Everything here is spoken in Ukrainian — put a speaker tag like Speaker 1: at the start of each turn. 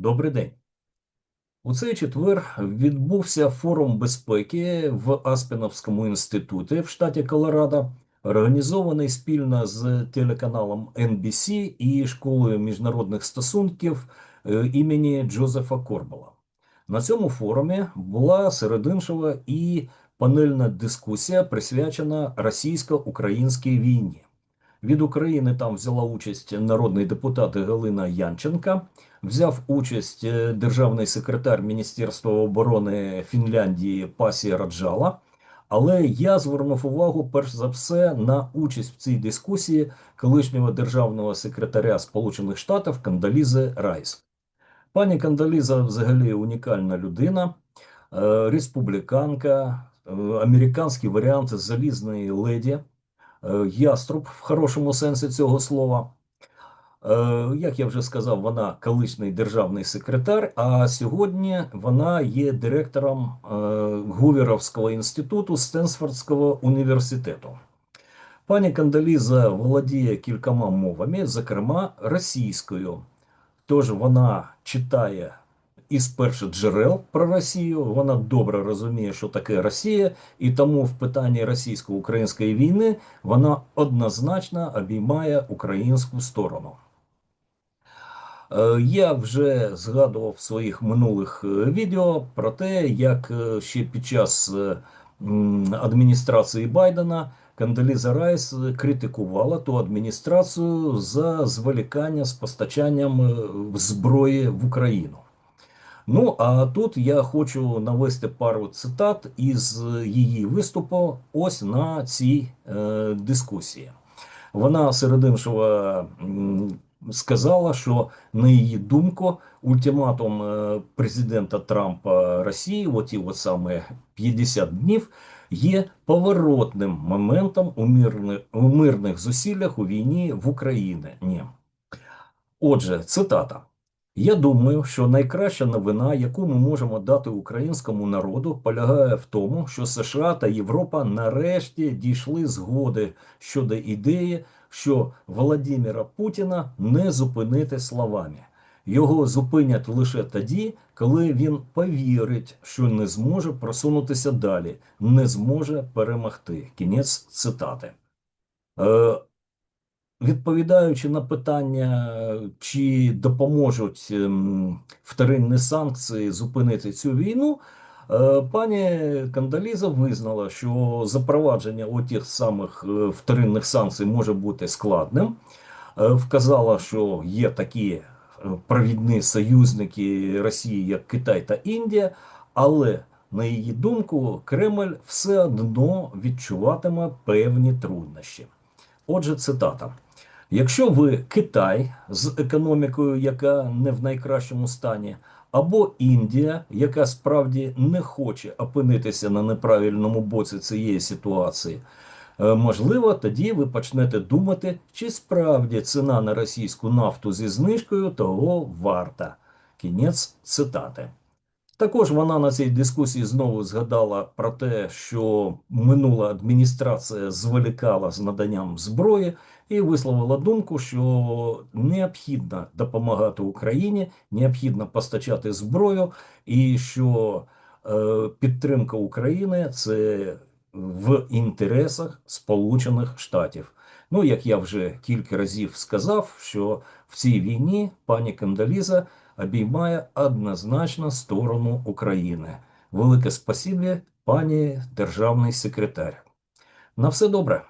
Speaker 1: Добрий день. У цей четвер відбувся форум безпеки в Аспеновському інституті в штаті Колорадо, організований спільно з телеканалом NBC і школою міжнародних стосунків е, імені Джозефа Корбала. На цьому форумі була серед іншого і панельна дискусія, присвячена російсько-українській війні. Від України там взяла участь народний депутат Галина Янченка. Взяв участь е, державний секретар Міністерства оборони Фінляндії Пасі Раджала. Але я звернув увагу перш за все на участь в цій дискусії колишнього державного секретаря Сполучених Штатів Кандалізи Райс. Пані Кандаліза взагалі унікальна людина, е, республіканка, е, американський варіант залізної леді. Е, яструб в хорошому сенсі цього слова. Е, як я вже сказав, вона колишній державний секретар, а сьогодні вона є директором е, Гувіровського інституту Стенсфордського університету. Пані Кандаліза володіє кількома мовами, зокрема російською. Тож вона читає із перших джерел про Росію. Вона добре розуміє, що таке Росія, і тому в питанні російсько-української війни вона однозначно обіймає українську сторону. Е, я вже згадував в своїх минулих е, відео про те, як е, ще під час адміністрації Байдена Кандаліза Райс критикувала ту адміністрацію за зволікання з постачанням зброї в Україну. Ну а тут я хочу навести пару цитат із її виступу ось на цій е, дискусії. Вона серед іншого сказала, що на її думку ультиматум е, президента Трампа Росії, оті от саме 50 днів, є поворотним моментом у мирних, у мирних зусиллях у війні в Україні. Ні. Отже, цитата. Я думаю, що найкраща новина, яку ми можемо дати українському народу, полягає в тому, що США та Європа нарешті дійшли згоди щодо ідеї, що Володимира Путіна не зупинити словами. Його зупинять лише тоді, коли він повірить, що не зможе просунутися далі, не зможе перемогти. Кінець цитати. Е, Відповідаючи на питання, чи допоможуть ем, вторинні санкції зупинити цю війну, е, пані Кандаліза визнала, що запровадження отих самих е, вторинних санкцій може бути складним. Е, вказала, що є такі провідні союзники Росії, як Китай та Індія, але на її думку, Кремль все одно відчуватиме певні труднощі. Отже, цитата. Якщо ви Китай з економікою, яка не в найкращому стані, або Індія, яка справді не хоче опинитися на неправильному боці цієї ситуації, е, можливо, тоді ви почнете думати, чи справді ціна на російську нафту зі знижкою того варта. Кінець цитати. Також вона на цій дискусії знову згадала про те, що минула адміністрація зволікала з наданням зброї і висловила думку, що необхідно допомагати Україні, необхідно постачати зброю, і що е, підтримка України це в інтересах Сполучених Штатів. Ну, як я вже кілька разів сказав, що в цій війні пані Кандаліза обіймає однозначно сторону України. Велике спасибі, пані державний секретар. На все добре.